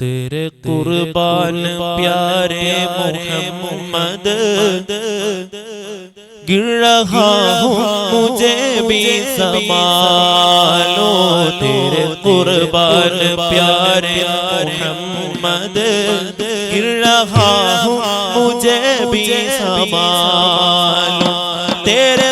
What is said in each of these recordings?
तेरे कुर्बान प्यारे मोहम्मद गिर रहा हूँ मुझे भी संभालो। तेरे कुर्बान प्यारे मोहम्मद गिर रहा हूँ मुझे भी संभालो। तेरे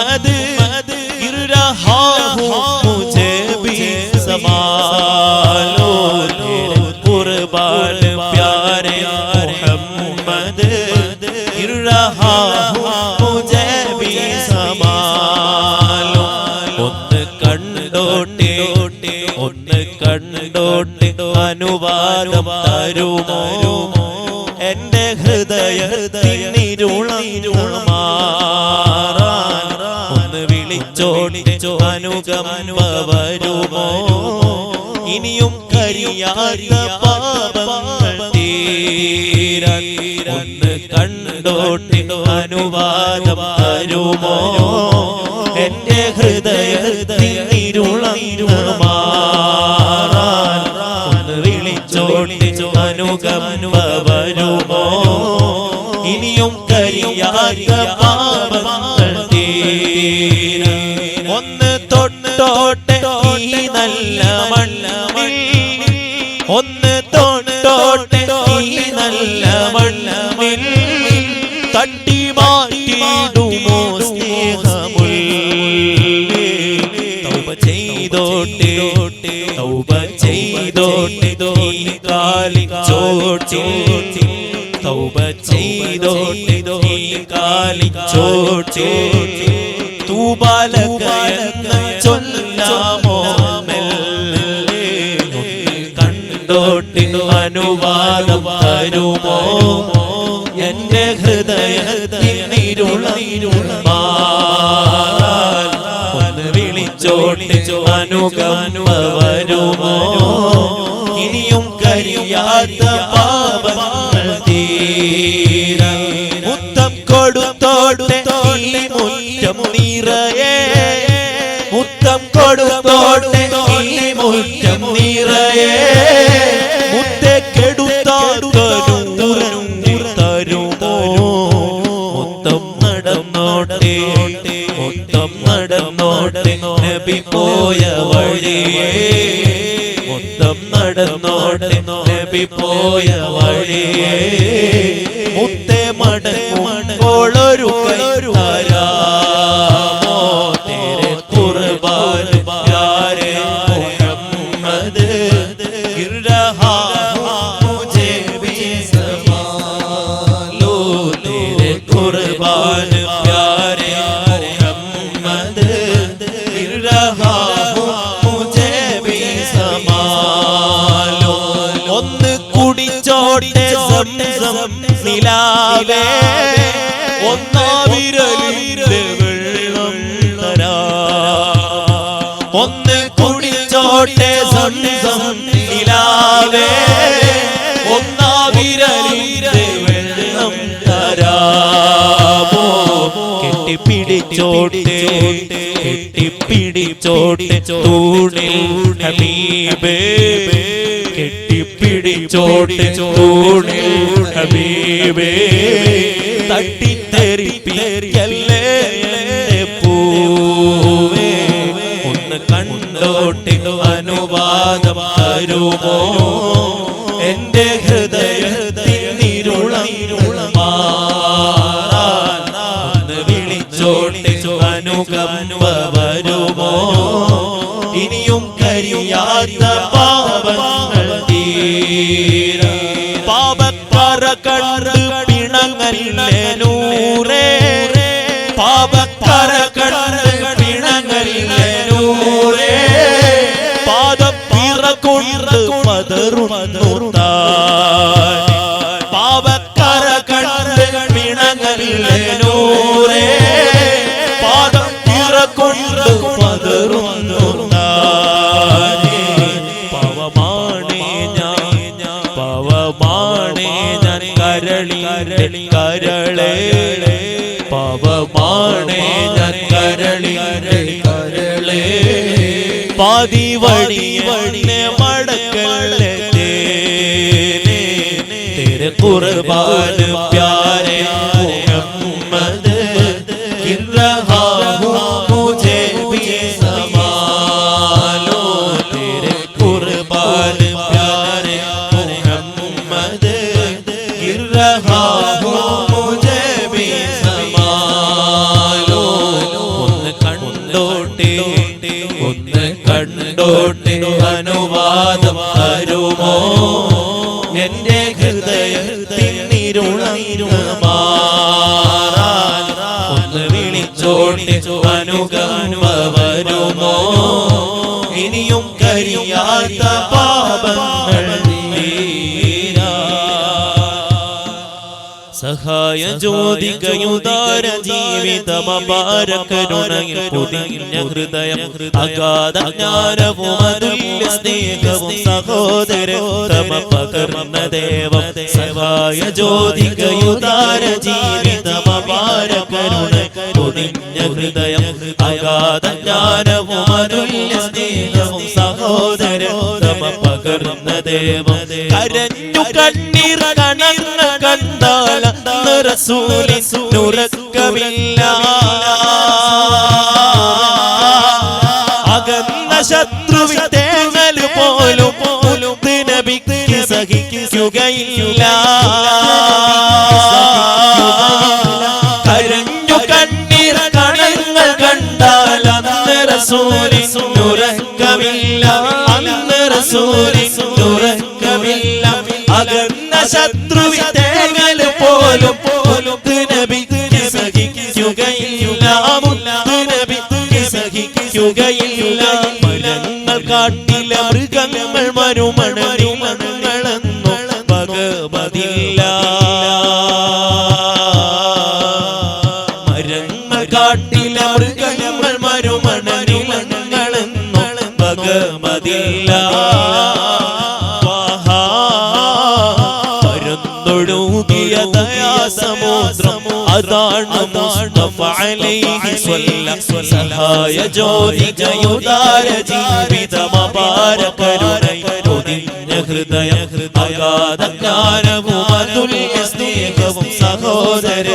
मोहम्मद गिर रहा हूँ मुझे भी संभालो तेरे कुर्बान प्यारे मोहम्मद गिर रहा हूँ मुझे भी संभालो ഒന്ന് കണ്ടോട്ടെ ഒന്ന് കണ്ടോട്ടെ അനുവാദം തരുമോ എന്റെ ഹൃദയത്തിനിരുളം മാറാൻ അനുഗമനുവ വരുമോ ഇനിയും കരിയാറിയ പാപങ്ങൾ കണ്ടോട്ടെ അനുവാദം വരുമോ എന്റെ ഹൃദയത്തിൽ വരുമോ ഇനിയും കരിയാറിയ പാപങ്ങൾ തൊട്ടോട്ടെ ഈ നല്ല മണ്ണിൽ. ഒന്ന് തൊട്ടോട്ടെ ഈ നല്ല മണ്ണിൽ. തട്ടി മാറ്റിയിടുമോ സ്നേഹമുള്ളേ തൗബ ചെയ്തോട്ടെ തൗബ ചെയ്തോട്ടെ ഈ കാലി ചോട്ടി തൗപ ചെയ്തോട്ടെ ഈ കാലി ചോട്ടി തൂബാലകയെന്ന് അനുവാദം തരുമോ? എന്റെ ഹൃദയത്തിനിരുളം മാറാൻ ഒന്ന് വിളിച്ചോട്ടിച്ചു അനുഗമനുവ വരുമോ ഇനിയും കരിയാത്ത പാപങ്ങൾ തീര മുത്തം മുറ്റം നിറയെ. പോയ വഴിയേ മുത്തെ മടങ്ങോളൊരു കൈതരാമോ കുടിച്ചോട്ടെ സംസം നിലാവേ. ഒന്നാവിരലിന്റെ വെള്ളം തരാ. ഒന്ന് കുടിച്ചോട്ടെ സംസം നിലാവേ. ഒന്നാവിരലിന്റെ വെള്ളം തരാമോ കെട്ടിപ്പിടിച്ചോട്ടെ കെട്ടിപ്പിടിച്ചോട്ടെ തൂണിൽ ഹബീബേ. കെട്ടിപ്പിടിച്ചോട്ടെ തൂണിൽ ഹബീബേ. തട്ടിത്തെറിപ്പിയല്ലേ എന്റെ പൂവേ? ഒന്ന് കണ്ടോട്ടി അനുവാദം തരുമോ? എന്റെ ഹൃദയത്തിനിരുളം മാറാൻ ഒന്ന് വിളിച്ചോട്ടെ അനുഗമനുവ തീര പാപക്കറ കണ്ട് പിണങ്ങല്ലേ നൂറേ? പാപക്കറ കണ്ട് പിണങ്ങല്ലേ നൂറേ പാദപ്പിറ കൊണ്ട് പതറുന്നു കരളി കരളി കരളേ പാവമാണേ ഞാൻ കരളിലെ കരളേ പാതി വഴി വഴിനെ മടക്കല്ലേ തേനെ तेरे कुर्बान प्यारे मोहम्मद गिर रहा हूँ मुझे भी संभालो तेरे कुर्बान प्यारे मोहम्मद गिर रहा എന്റെ ഹൃദയത്തിരുള മാറാൻ ഒന്ന് വിളിച്ചോടി അനുകമ്പ വരുമോ? ഇനിയും കരിയാത്ത പാപങ്ങൾ സഹായ ജ്യോതികയുദാര ജീവിതമപാര കരുണയിൽ പൊതിഞ്ഞ ഹൃദയം അഗാധജ്ഞാനവും അതുല്യ സ്നേഹവും സഹോദരതമ പകർന്ന ദേവം. സഹായ ജ്യോതികയുദാര ജീവിതമപാര കരുണ പൊതിഞ്ഞ ഹൃദയം അഗാധജ്ഞാനവും അതുല്യ പകർന്ന ദേവം കരഞ്ഞു കണ്ണീർ കണർന്ന കണ്ടാൽ റസൂലി നുറക്കമില്ല അകന്ന ശത്രുവിൻ തേങ്ങൽ പോലും പോലും നബിക്ക് സഹിക്കുകയില്ല. കരഞ്ഞു കണ്ണീർ കണങ്ങൾ കണ്ടാൽ അന്ന് തേങ്ങൽ പോലും പോലും സഹിക്കുകയില്ല സഹിക്കുകയില്ല മരങ്ങൾ കാട്ടില മൃഗങ്ങൾ മരുമണരുമണങ്ങളെന്നു മരങ്ങൾ മൃഗങ്ങൾ മരുമണരുമണങ്ങളെന്നു ഭഗവതില്ല. അതാണ് അലൈഹി കരുണൈ ഹൃദയ സഹോദര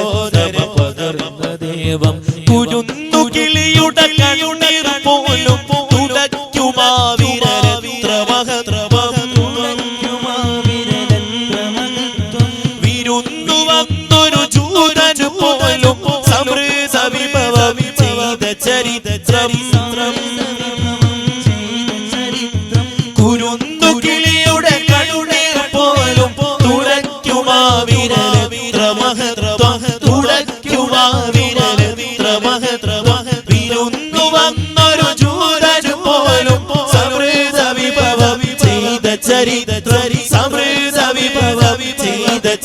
ദേവം. കുരുന്നു കിളിയുടെ കണ്ണീർ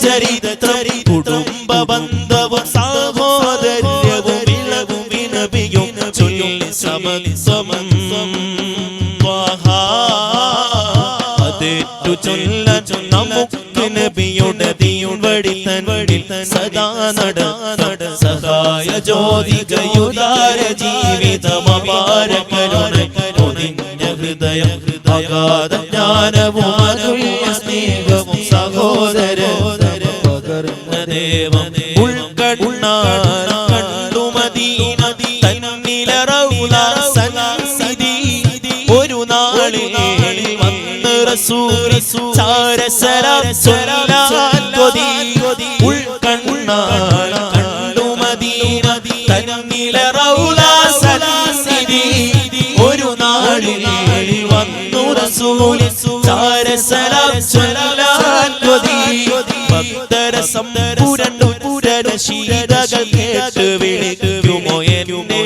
ചരിത്രം കുടുംബ ബന്ധവും സാഹോദര്യവും വിളവും വിനപിയും ചൊല്ലി സമതി സമം അതേറ്റു ചൊല്ല നമുക്ക് നബിയുടെ തീവടി തൻ വഴി സദാ നട നട സഹായ ജ്യോതികയുദാര ജീവിതമപാര കരുണ പൊതിഞ്ഞ ഹൃദയം അഗാധ ജ്ഞാനവും അതുല്യ സ്നേഹവും സഹോദര പകർന്ന ദേവം ഉൾക്കണ്ണാൻ കണ്ടു മദീന തന്നിലറൗല സന്നിധി. ഒരു നാളിൽ വന്ന് റസൂൽ ചാരസലാം ചൊല്ലാൻ കൊതി. ഉൾക്കണ്ണാൻ കണ്ടു മദീന തന്നിലറൗല സന്നിധി. ഒരു നാളിൽ വന്നു റസൂൽ ചാരസലാം ചൊല്ലാൻ ഭക്തരസം പുരണ്ടു പുരരശീലകൾ കേട്ട് വിളിക്കുമോ എന്നെ?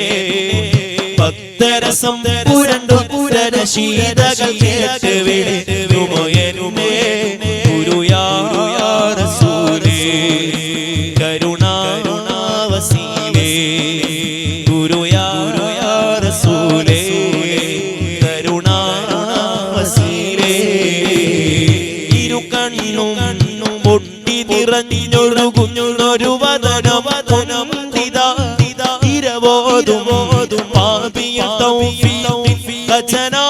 ഭക്തരസം പുരണ്ടു പുരരശീലകൾ കേട്ട് വിളിക്കുമോ കുഞ്ഞു കുഞ്ഞുള്ളൊരു വതനം ഇരവോതും പാപിയ തൗഫീഖ്. ഖജനാ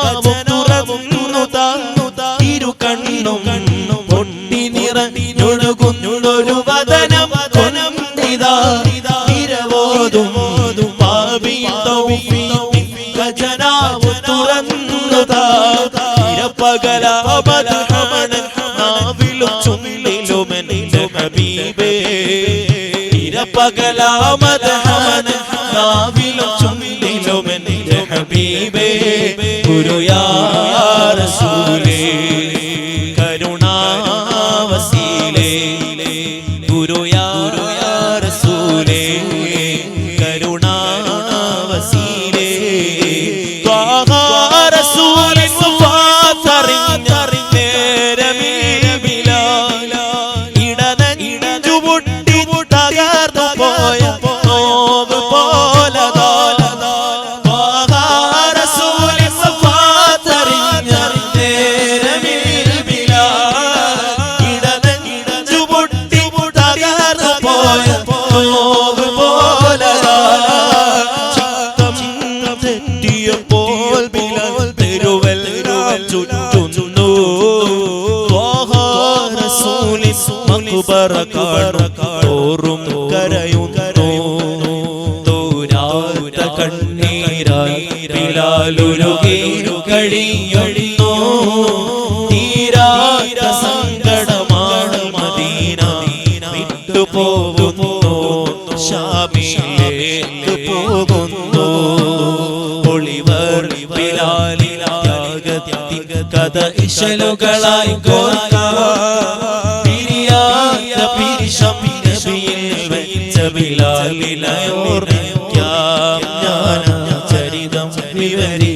ഹമനൻ നാവിലും ചുണ്ടിലും എന്റെ ഹബീബേ ഗുരുയാ റസൂലേ. ബിലാൽ തെരുവെല്ലാം ചുറ്റുന്നു. റസൂലിൻ മക്ബറ കാണും കരയുന്നു. തോരാത്ത കണ്ണീരായി ബിലാലുരുകി കഴിയുന്നു. തീരാത്ത സങ്കടമാണ് മദീന. വിട്ടുപോകുന്നു. ശാമിയിലേക്ക് പോകുന്നു. കഥ ഇശലുകളായി പിരിയാത്ത പിരിശം നബിയിൽ വെച്ച ബിലാലിലയോർക്കാം ഞാൻ ചരിതം വിവരിക്കാം.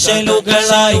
കഥ ഇശലുകളായി